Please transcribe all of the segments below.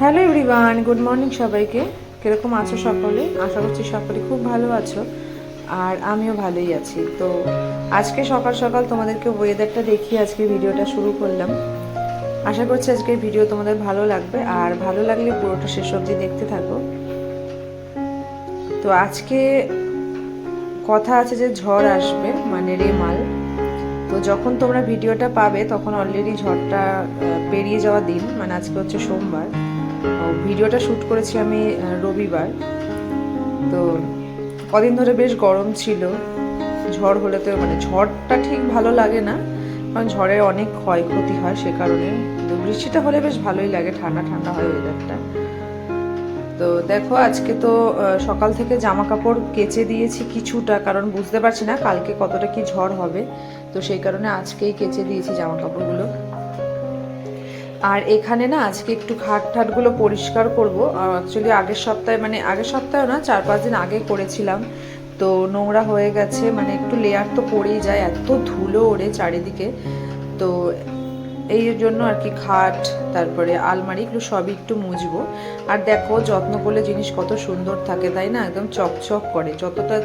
Hello everyone, good morning সবাইকে। কীরকম আছো সকলে? আশা করছি সকলে খুব ভালো আছো, আর আমিও ভালোই আছি। তো আজকে সকাল সকাল তোমাদেরকে ওয়েদারটা দেখিয়ে আজকে ভিডিওটা শুরু করলাম। আশা করছি আজকের ভিডিও তোমাদের ভালো লাগবে, আর ভালো লাগলে পুরোটা শেষ অবধি দেখতে থাকো। তো আজকে কথা আছে যে ঝড় আসবে মানে রেমাল। তো যখন তোমরা ভিডিওটা পাবে, তখন অলরেডি ঝড়টা পেরিয়ে যাওয়া দিন মানে আজকে হচ্ছে সোমবার। ভিডিওটা শ্যুট করেছি আমি রবিবার। তো কদিন ধরে বেশ গরম ছিল। ঝড় হলে তো মানে ঝড়টা ঠিক ভালো লাগে না, কারণ ঝড়ে অনেক ক্ষয়ক্ষতি হয় সে কারণে। বৃষ্টিটা হলে বেশ ভালোই লাগে, ঠান্ডা ঠান্ডা হয় ওয়েদারটা তো দেখো, আজকে তো সকাল থেকে জামা কাপড় কেচে দিয়েছি কিছুটা, কারণ বুঝতে পারছি না কালকে কতটা কি ঝড় হবে। তো সেই কারণে আজকেই কেচে দিয়েছি জামা কাপড়গুলো আর এখানে না আজকে একটু খাট ঠাটগুলো পরিষ্কার করব। অ্যাকচুয়ালি আগের সপ্তাহে মানে আগের সপ্তাহে না চার পাঁচ দিন আগে করেছিলাম। তো নোংরা হয়ে গেছে মানে একটু লেয়ার তো পড়েই যায়, এত ধুলো ওড়ে চারিদিকে। তো এই জন্য আর কি খাট তারপরে আলমারি এগুলো সবই একটু মুছবো। আর দেখো যত্ন করলে জিনিস কত সুন্দর থাকে, তাই না? একদম চকচক করে। যতটা,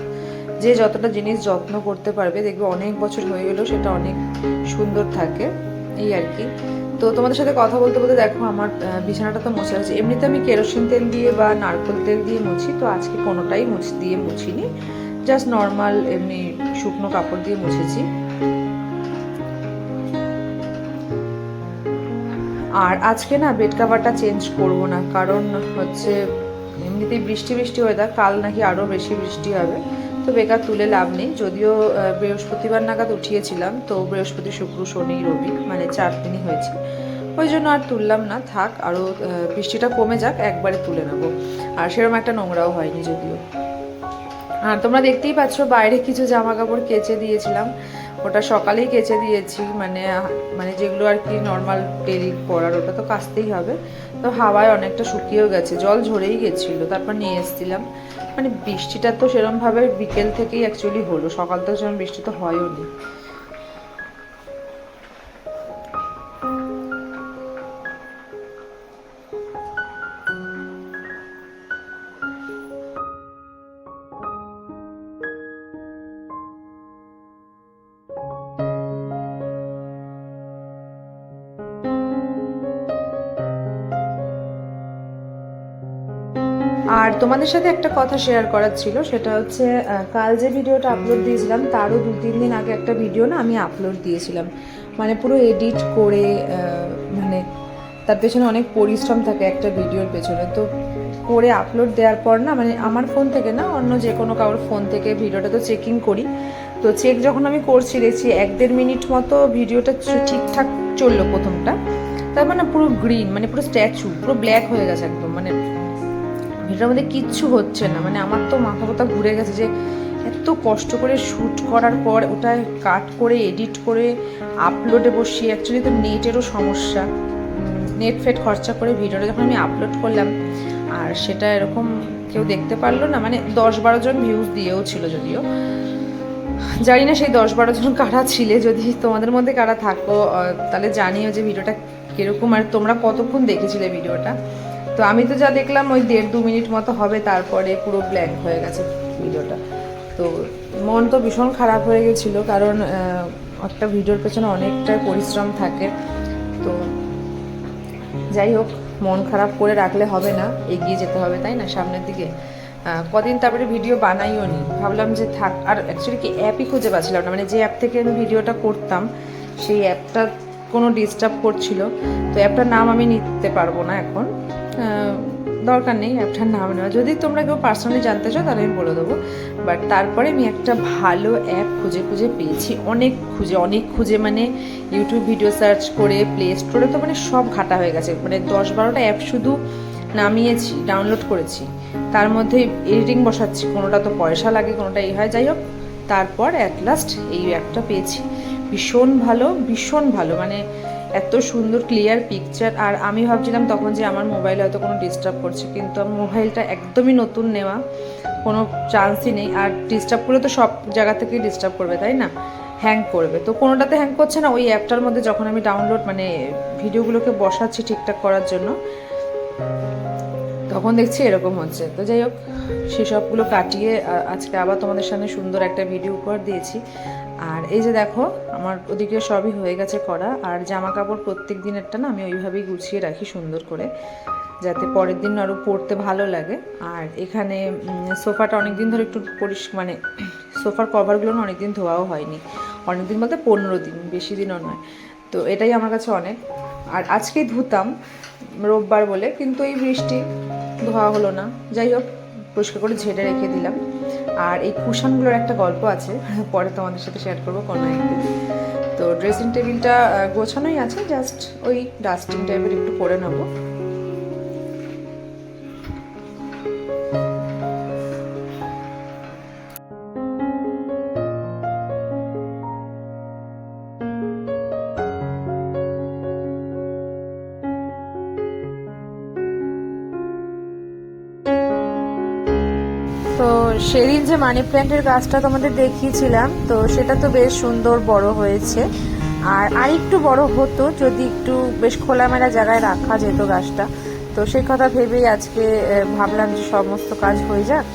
যে যতটা জিনিস যত্ন করতে পারবে, দেখবে অনেক বছর হয়ে গেলেও সেটা অনেক সুন্দর থাকে। এই আর কি। তো তোমাদের সাথে কথা বলতে বলতে দেখো আমার বিছানাটা তো মোছা হয়েছে। এমনিতে আমি কেরোসিন তেল দিয়ে বা নারকেল তেল দিয়ে মুছি, তো আজকে কোনোটাই মুছ, দিয়ে মুছিনি। জাস্ট নর্মাল এমনি শুকনো কাপড় দিয়ে মুছেছি। আর আজকে না বেড কাভারটা চেঞ্জ করব না, কারণ হচ্ছে এমনিতেই বৃষ্টি বৃষ্টি ওয়েদার কাল নাকি আরও বেশি বৃষ্টি হবে। বেকার তুলে লাভ নেই। যদিও বৃহস্পতিবার নাগাদ উঠিয়েছিলাম, তো বৃহস্পতি, শুক্র, শনি, রবি মানে চার দিনই হয়েছে। ওই জন্য আর তুললাম না, থাক আরও বৃষ্টিটা কমে যাক, একবারে তুলে নেব। আর সেরকম একটা নোংরাও হয়নি যদিও। আর তোমরা দেখতেই পাচ্ছ, বাইরে কিছু জামা কাপড় কেচে দিয়েছিলাম। ওটা সকালেই কেচে দিয়েছি মানে মানে যেগুলো আর কি নর্মাল ডেলি পরার, ওটা তো কাচতেই হবে। তো হাওয়ায় অনেকটা শুকিয়েও গেছে, জল ঝরেই গেছিল, তারপর নিয়ে এসেছিলাম। মানে বৃষ্টিটা তো সেরমভাবে বিকেল থেকেই অ্যাকচুয়ালি হলো। সকাল তো সেরকম বৃষ্টি তো হয়ও নি আর তোমাদের সাথে একটা কথা শেয়ার করার ছিল, সেটা হচ্ছে কাল যে ভিডিওটা আপলোড দিয়েছিলাম, তারও দু তিন দিন আগে একটা ভিডিও না আমি আপলোড দিয়েছিলাম। মানে পুরো এডিট করে মানে তার পেছনে অনেক পরিশ্রম থাকে একটা ভিডিওর পেছনে। তো করে আপলোড দেওয়ার পর না মানে আমার ফোন থেকে না, অন্য যে কোনো কারোর ফোন থেকে ভিডিওটা তো চেকিং করি। তো চেক যখন আমি করছি, দেখছি এক দেড় মিনিট মতো ভিডিওটা ঠিকঠাক চলল প্রথমটা। তারপর না পুরো গ্রিন মানে পুরো স্ট্যাচু পুরো ব্ল্যাক হয়ে গেছে একদম। মানে ভিডিওর মধ্যে কিচ্ছু হচ্ছে না। মানে আমার তো মাথা ব্যথা ঘুরে গেছে যে এত কষ্ট করে শ্যুট করার পর ওটা কাট করে এডিট করে আপলোডে বসিয়ে অ্যাকচুয়ালি তো নেটেরও সমস্যা। নেট ফেট খরচা করে ভিডিওটা যখন আমি আপলোড করলাম, আর সেটা এরকম কেউ দেখতে পারল না মানে দশ বারো জন ভিউজ দিয়েও ছিল যদিও। জানি না সেই দশ বারো জন কারা ছিলে, যদি তোমাদের মধ্যে কারা থাকো তাহলে জানিও যে ভিডিওটা কীরকম, আর তোমরা কতক্ষণ দেখেছিলে ভিডিওটা। তো আমি তো যা দেখলাম ওই দেড় দু মিনিট মতো হবে, তারপরে পুরো ব্ল্যাঙ্ক হয়ে গেছে ভিডিওটা। তো মন তো ভীষণ খারাপ হয়ে গেছিল, কারণ একটা ভিডিওর পেছনে অনেকটা পরিশ্রম থাকে। তো যাই হোক, মন খারাপ করে রাখলে হবে না, এগিয়ে যেতে হবে, তাই না, সামনের দিকে? কদিন তারপরে ভিডিও বানাইও নি। ভাবলাম যে থাক, আর অ্যাকচুয়ালি কি অ্যাপই খুঁজে পাচ্ছিলাম না মানে যে অ্যাপ থেকে আমি ভিডিওটা করতাম, সেই অ্যাপটা কোনো ডিস্টার্ব করছিল। তো অ্যাপটার নাম আমি নিতে পারব না এখন। দরকার নেই অ্যাপটার নাম নেওয়া যদি তোমরা কেউ পার্সোনালি জানতে চাও, তাহলে আমি বলে দেবো। বাট তারপরে আমি একটা ভালো অ্যাপ খুঁজে খুঁজে পেয়েছি। অনেক খুঁজে অনেক খুঁজে মানে ইউটিউব ভিডিও সার্চ করে প্লে স্টোরে তো মানে সব ঘাটা হয়ে গেছে। মানে দশ বারোটা অ্যাপ শুধু নামিয়েছি ডাউনলোড করেছি। তার মধ্যে এডিটিং বসাচ্ছি, কোনোটা তো পয়সা লাগে, কোনোটা এই হয়, যাই হোক। তারপর অ্যাট লাস্ট এই অ্যাপটা পেয়েছি। ভীষণ ভালো ভীষণ ভালো। মানে এত সুন্দর ক্লিয়ার পিকচার আর আমি ভাবছিলাম তখন যে আমার মোবাইল হয়তো কোনো ডিস্টার্ব করছে, কিন্তু আমার মোবাইলটা একদমই নতুন নেওয়া কোনো চান্সই নেই। আর ডিস্টার্ব করলে তো সব জায়গা থেকেই ডিস্টার্ব করবে, তাই না? হ্যাং করবে। তো কোনোটাতে হ্যাং করছে না, ওই অ্যাপটার মধ্যে যখন আমি ডাউনলোড মানে ভিডিওগুলোকে বসাচ্ছি ঠিকঠাক করার জন্য, তখন দেখছি এরকম হচ্ছে। তো যাই হোক, সেসবগুলো কাটিয়ে আজকে আবার তোমাদের সামনে সুন্দর একটা ভিডিও উপহার দিয়েছি। আর এই যে দেখো, আমার ওদিকে সবই হয়ে গেছে করা। আর জামা কাপড় প্রত্যেক দিনেরটা না আমি ওইভাবেই গুছিয়ে রাখি সুন্দর করে, যাতে পরের দিন আরও পরতে ভালো লাগে। আর এখানে সোফাটা অনেক দিন ধরে একটু পরিষ মানে সোফার কভারগুলো অনেক দিন ধোয়াও হয়নি। অনেক দিন বলতে পনেরো দিন, বেশি দিনও নয়। তো এটাই আমার কাছে অনেক। আর আজকেই ধুতাম রোববার বলে, কিন্তু এই বৃষ্টি ধোয়া হলো না। যাই হোক পরিষ্কার করে ঝেড়ে রেখে দিলাম। আর এই কুশনগুলোর একটা গল্প আছে, পরে তোমাদের সাথে শেয়ার করব কোনো একদিন। তো ড্রেসিং টেবিলটা গোছানোই আছে জাস্ট ওই ডাস্টিং টাইপের একটু করে নেব। সেদিন যে মানি প্ল্যান্টের গাছটা তোমাদের দেখিয়েছিলাম, তো সেটা তো বেশ সুন্দর বড় হয়েছে। আর আরেকটু বড় হতো, যদি একটু বেশ খোলামেলা জায়গায় রাখা যেত গাছটা। তো সেই কথা ভেবেই আজকে ভাবলাম যে সমস্ত কাজ হয়ে যাক,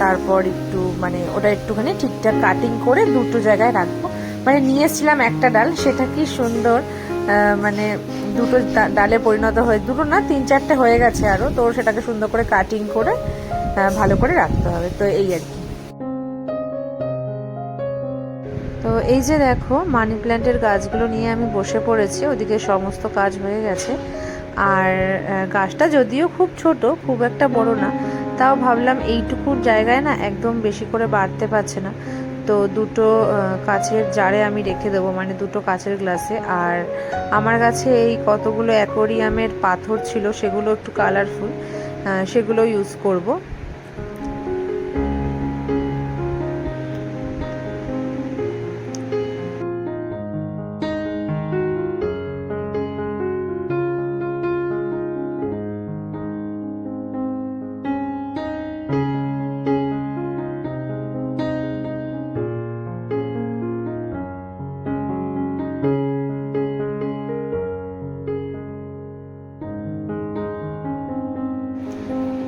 তারপর একটু মানে ওটা একটুখানি ঠিকঠাক কাটিং করে দুটো জায়গায় রাখব। মানে নিয়ে এসেছিলাম একটা ডাল, সেটা কি সুন্দর মানে দুটো ডালে পরিণত হয়ে, দুটো না তিন চারটে হয়ে গেছে আরও, তো সেটাকে সুন্দর করে কাটিং করে ভালো করে রাখতে হবে, তো এই আর কি। তো এই যে দেখো, মানি প্ল্যান্টের গাছগুলো নিয়ে আমি বসে পড়েছি, ওদিকে সমস্ত কাজ হয়ে গেছে। আর গাছটা যদিও খুব ছোট, খুব একটা বড় না, তাও ভাবলাম এইটুকুর জায়গায় না একদম বেশি করে বাড়তে পারছে না। তো দুটো কাছের জারে আমি রেখে দেবো মানে দুটো কাচের গ্লাসে। আর আমার কাছে এই কতগুলো অ্যাকোরিয়ামের পাথর ছিল, সেগুলো একটু কালারফুল সেগুলো ইউজ করব।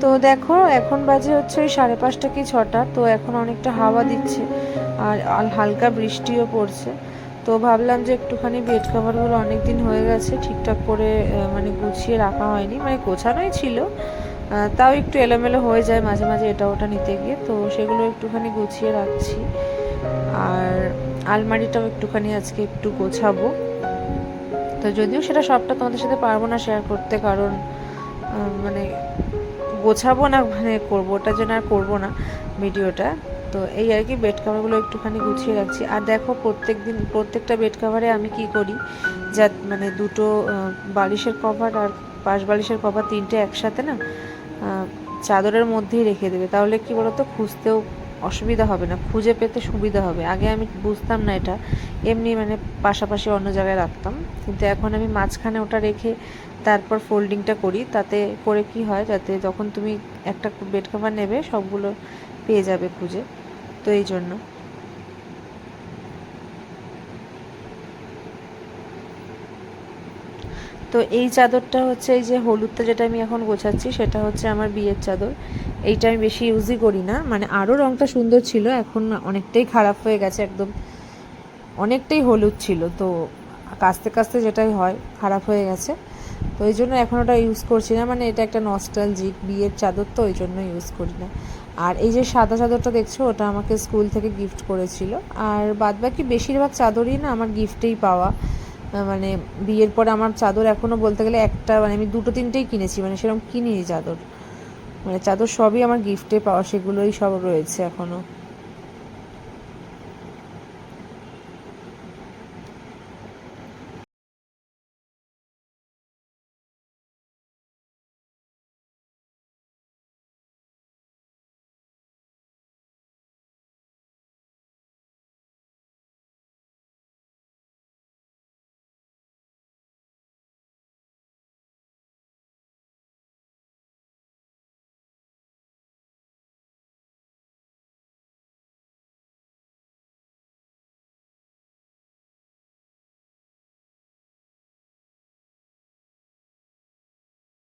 তো দেখো, এখন বাজে হচ্ছে ওই সাড়ে পাঁচটা কি ছটা, তো এখন অনেকটা হাওয়া দিচ্ছে আর হালকা বৃষ্টিও পড়ছে। তো ভাবলাম যে একটুখানি বেড কাভারগুলো অনেক দিন হয়ে গেছে, ঠিকঠাক করে মানে গুছিয়ে রাখা হয়নি মানে গোছানোই ছিল। তাও একটু এলোমেলো হয়ে যায় মাঝে মাঝে এটা ওটা নিতে গিয়ে, তো সেগুলো একটুখানি গুছিয়ে রাখছি। আর আলমারিটাও একটুখানি আজকে একটু গোছাবো। তো যদিও সেটা সবটা তোমাদের সাথে পারব না শেয়ার করতে, কারণ মানে গোছাবো না মানে করব ওটার জন্য আর করব না ভিডিওটা। তো এই আর কি বেড কাভারগুলো একটুখানি গুছিয়ে রাখছি। আর দেখো প্রত্যেক দিন প্রত্যেকটা বেড কাভারে আমি কি করি? যা মানে দুটো বালিশের কভার আর পাশ বালিশের কভার তিনটে একসাথে না চাদরের মধ্যেই রেখে দেবে। তাহলে কি বলতো? খুঁজতেও অসুবিধা হবে না। খুঁজে পেতে সুবিধা হবে। আগে আমি বুঝতাম না এটা। এমনি মানে পাশাপাশি অন্য জায়গায় রাখতাম। কিন্তু এখন আমি মাঝখানে ওটা রেখে তারপর ফোল্ডিংটা করি, তাতে করে কি হয় যাতে যখন তুমি একটা বেড কভার নেবে, সবগুলো পেয়ে যাবে খুঁজে। তো এই জন্য। তো এই চাদরটা হচ্ছে এই যে হলুদটা যেটা আমি এখন গোছাচ্ছি, সেটা হচ্ছে আমার বিয়ের চাদর। এইটা আমি বেশি ইউজই করি না। মানে আরও রঙটা সুন্দর ছিল, এখন অনেকটাই খারাপ হয়ে গেছে একদম। অনেকটাই হলুদ ছিল, তো কাস্তে কাস্তে যেটাই হয়, খারাপ হয়ে গেছে। তো ওই জন্য এখন ওটা ইউজ করছি না। মানে এটা একটা নস্টালজিক বিয়ের চাদর, তো ওই জন্য ইউজ করি না। আর এই যে সাদা চাদরটা দেখছ, ওটা আমাকে স্কুল থেকে গিফট করেছিল। আর বাদবাকি বেশিরভাগ চাদরই না আমার গিফটেই পাওয়া। মানে বিয়ের পরে আমার চাদর এখনও বলতে গেলে একটা মানে আমি দুটো তিনটেই কিনেছি মানে সেরকম কিনি চাদর। মানে চাদর সবই আমার গিফটে পাওয়া, সেগুলোই সব রয়েছে এখনও